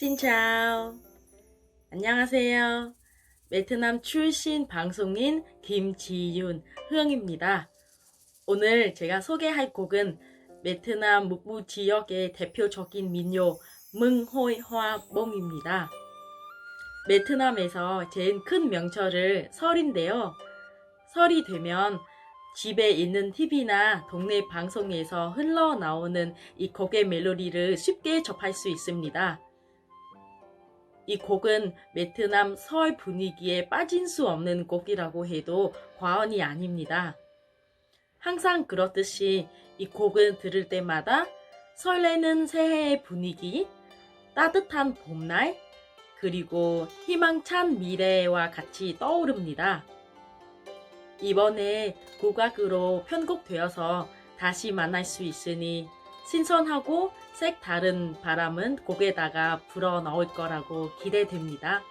신차오. 안녕하세요. 베트남 출신 방송인 김지윤 흥입니다. 오늘 제가 소개할 곡은 베트남 북부 지역의 대표적인 민요 멍호이화 몽입니다. 베트남에서 제일 큰 명절을 설인데요. 설이 되면 집에 있는 TV나 동네 방송에서 흘러나오는 이 곡의 멜로디를 쉽게 접할 수 있습니다. 이 곡은 베트남 설 분위기에 빠진 수 없는 곡이라고 해도 과언이 아닙니다. 항상 그렇듯이 이 곡을 들을 때마다 설레는 새해의 분위기, 따뜻한 봄날, 그리고 희망찬 미래와 같이 떠오릅니다. 이번에 국악으로 편곡되어서 다시 만날 수 있으니 신선하고 색 다른 바람은 곡에다가 불어 넣을 거라고 기대됩니다.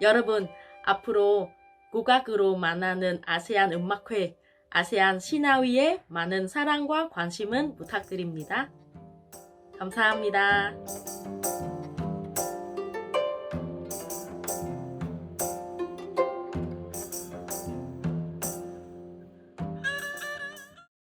여러분, 앞으로 국악으로 만나는 아세안 음악회, 아세안 신화위에 많은 사랑과 관심은 부탁드립니다. 감사합니다.